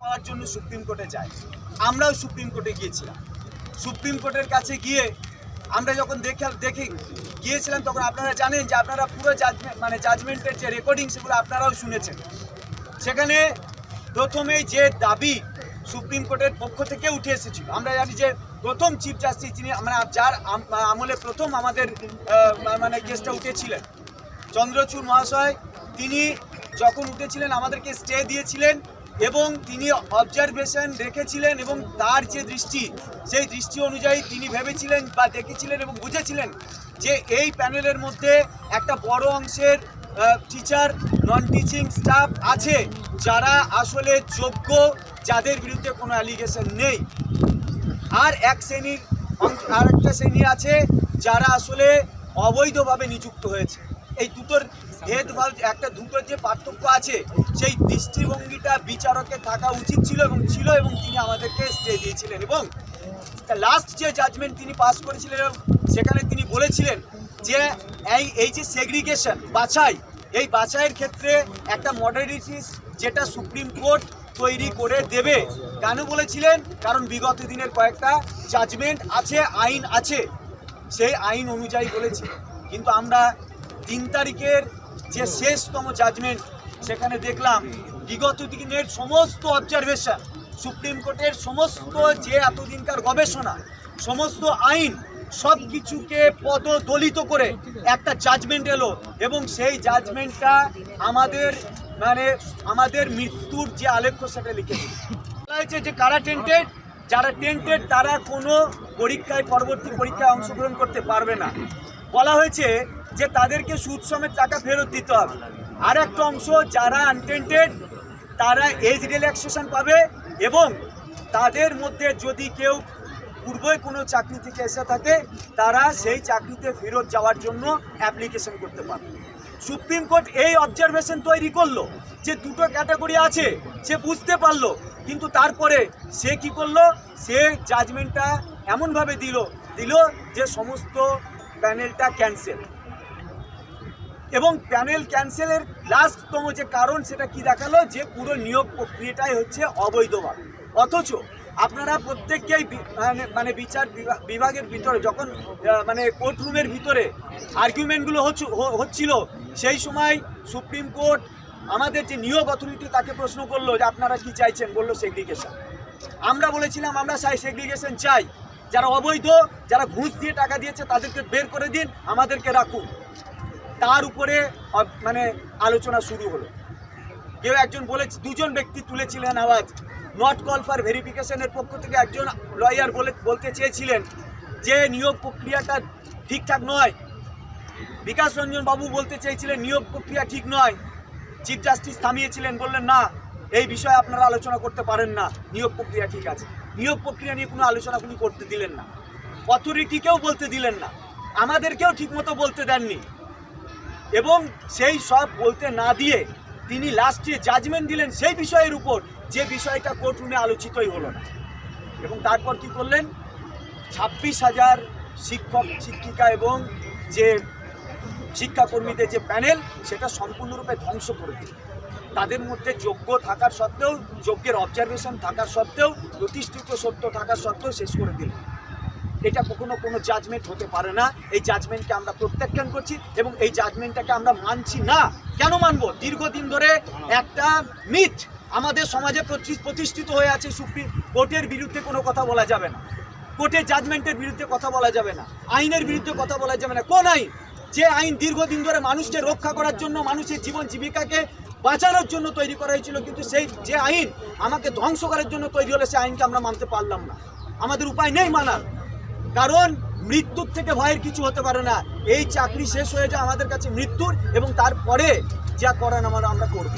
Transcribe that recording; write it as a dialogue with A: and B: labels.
A: পাওয়ার জন্য সুপ্রিম কোর্টে যায়। আমরাও সুপ্রিম কোর্টে গিয়েছিলাম। সুপ্রিম কোর্টের কাছে গিয়ে আমরা যখন দেখে দেখে গিয়েছিলাম, তখন আপনারা জানেন যে আপনারা পুরো জাজমেন্ট মানে জাজমেন্টের যে রেকর্ডিং সেগুলো আপনারাও শুনেছেন। সেখানে প্রথমেই যে দাবি সুপ্রিম কোর্টের পক্ষ থেকে উঠে এসেছিল, আমরা জানি যে প্রথম চিফ জাস্টিস যিনি মানে যার আমলে প্রথম আমাদের মানে কেসটা উঠেছিলেন, চন্দ্রচূড় মহাশয়, তিনি যখন উঠেছিলেন, আমাদেরকে স্টে দিয়েছিলেন। এবং তিনি অবজারভেশন রেখেছিলেন এবং তার যে দৃষ্টি, সেই দৃষ্টি অনুযায়ী তিনি ভেবেছিলেন বা দেখেছিলেন এবং বুঝেছিলেন যে এই প্যানেলের মধ্যে একটা বড় অংশের টিচার নন টিচিং স্টাফ আছে যারা আসলে যোগ্য, যাদের বিরুদ্ধে কোনো অ্যালিগেশন নেই। আর এক শ্রেণির আর একটা শ্রেণি আছে যারা আসলে অবৈধভাবে নিযুক্ত হয়েছে। এই দুটোর ভেদভাব একটা দুটোর যে পার্থক্য আছে, সেই দৃষ্টিভঙ্গিটা বিচারকের থাকা উচিত ছিল এবং ছিল এবং তিনি আমাদেরকে স্টে দিয়েছিলেন। এবং লাস্ট যে জাজমেন্ট তিনি পাস করেছিলেন সেখানে তিনি বলেছিলেন যে এই এই যে সেগ্রিগেশন বাছাই, এই বাছাইয়ের ক্ষেত্রে একটা মডারিটিস যেটা সুপ্রিম কোর্ট তৈরি করে দেবে, কেন বলেছিলেন? কারণ বিগত দিনের কয়েকটা জাজমেন্ট আছে, আইন আছে, সেই আইন অনুযায়ী বলেছি। কিন্তু আমরা তিন তারিখের যে শেষতম জাজমেন্ট সেখানে দেখলাম বিগত দিনের সমস্ত অবজারভেশন সুপ্রিম কোর্টের সমস্ত যে এতদিনকার গবেষণা, সমস্ত আইন সব কিছুকে পদদলিত করে একটা জাজমেন্ট এলো এবং সেই জাজমেন্টটা আমাদের মানে আমাদের মৃত্যুর যে আলেখ্য সেটা লিখে হয়েছে যে কারা টেন্টেড যারা টেন্টেড তারা কোনো পরীক্ষায়, পরবর্তী পরীক্ষায় অংশগ্রহণ করতে পারবে না। বলা হয়েছে যে তাদেরকে সুদ সমেত টাকা ফেরত দিতে হবে। আর একটা অংশ যারা আনটেন্টেড তারা এজ রিল্যাক্সেশন পাবে এবং তাদের মধ্যে যদি কেউ পূর্বে কোনো চাকরি থেকে এসে থাকে, তারা সেই চাকরিতে ফেরত যাওয়ার জন্য অ্যাপ্লিকেশন করতে পারবে। সুপ্রিম কোর্ট এই অবজারভেশন তৈরি করল যে দুটো ক্যাটাগরি আছে, সে বুঝতে পারল, কিন্তু তারপরে সে কি করল? সে জাজমেন্টটা এমনভাবে দিল দিল যে সমস্ত প্যানেলটা ক্যান্সেল এবং প্যানেল ক্যান্সেলের লাস্টতম যে কারণ সেটা কি দেখাল? যে পুরো নিয়োগ প্রক্রিয়াটাই হচ্ছে অবৈধভাবে। অথচ আপনারা প্রত্যেককেই মানে- মানে বিচার বিভা- বিভাগের ভিতরে যখন মানে কোর্ট রুমের ভিতরে আর্গুমেন্টগুলো হচ্ছিল, সেই সময় সুপ্রিম কোর্ট আমাদের যে নিয়োগ অথরিটি তাকে প্রশ্ন করল যে আপনারা কি চাইছেন? বলল সেগ্রিগেশন আমরা বলেছিলাম, আমরা চাই সেগ্রিগেশন চাই। যারা অবৈধ, যারা ঘুষ দিয়ে টাকা দিয়েছে তাদেরকে বের করে দিন, আমাদেরকে রাখুন। তার উপরে মানে আলোচনা শুরু হলো। কেউ একজন বলে দুজন ব্যক্তি তুলেছিলেন আওয়াজ। নট কল ফর ভেরিফিকেশনের পক্ষ থেকে একজন লয়ার বলে, বলতে চেয়েছিলেন যে নিয়োগ প্রক্রিয়াটা ঠিকঠাক নয়। বিকাশ রঞ্জন বাবু বলতে চেয়েছিলেন, নিয়োগ প্রক্রিয়া ঠিক নয়। চিফ জাস্টিস থামিয়েছিলেন, বললেন, না, এই বিষয়ে আপনারা আলোচনা করতে পারেন না। নিয়োগ প্রক্রিয়া ঠিক আছে। নিয়োগ প্রক্রিয়া নিয়ে কোনো আলোচনা উনি করতে দিলেন না। অথরিটিকেও বলতে দিলেন না। আমাদেরকেও ঠিকমতো বলতে দেননি। এবং সেই সব বলতে না দিয়ে তিনি লাস্টে জাজমেন্ট দিলেন সেই বিষয়ের উপর, যে বিষয়টা কোর্ট রুমে আলোচিতই হলো না। এবং তারপর কি করলেন? ছাব্বিশ হাজার শিক্ষক, শিক্ষিকা এবং যে শিক্ষাকর্মীদের যে প্যানেল সেটা সম্পূর্ণরূপে ধ্বংস করে দিল। তাদের মধ্যে যোগ্য থাকার সত্ত্বেও, যোগ্যের অবজারভেশন থাকার সত্ত্বেও, প্রতিষ্ঠিত সত্য থাকার সত্ত্বেও শেষ করে দিল। এটা কখনো কোনো জাজমেন্ট হতে পারে না। এই জাজমেন্টকে আমরা প্রত্যাখ্যান করছি এবং এই জাজমেন্টটাকে আমরা মানছি না। কেন মানবো? দীর্ঘদিন ধরে একটা মিথ আমাদের সমাজে প্রতি- প্রতিষ্ঠিত হয়ে আছে সুপ্রিম কোর্টের বিরুদ্ধে কোনো কথা বলা যাবে না। কোর্টের জাজমেন্টের বিরুদ্ধে কথা বলা যাবে না। আইনের বিরুদ্ধে কথা বলা যাবে না। কোন আইন? যে আইন দীর্ঘদিন ধরে মানুষকে রক্ষা করার জন্য, মানুষের জীবন জীবিকাকে বাঁচানোর জন্য তৈরি করা হয়েছিল, কিন্তু সেই যে আইন আমাকে ধ্বংস করার জন্য তৈরি হলে সেই আইনকে আমরা মানতে পারলাম না। আমাদের উপায় নেই মানার। কারণ মৃত্যুর থেকে ভয়ের কিছু হতে পারে না। এই চাকরি শেষ হয়ে যায় আমাদের কাছে মৃত্যুর এবং তারপরে যা করেন আমরা আমরা করব।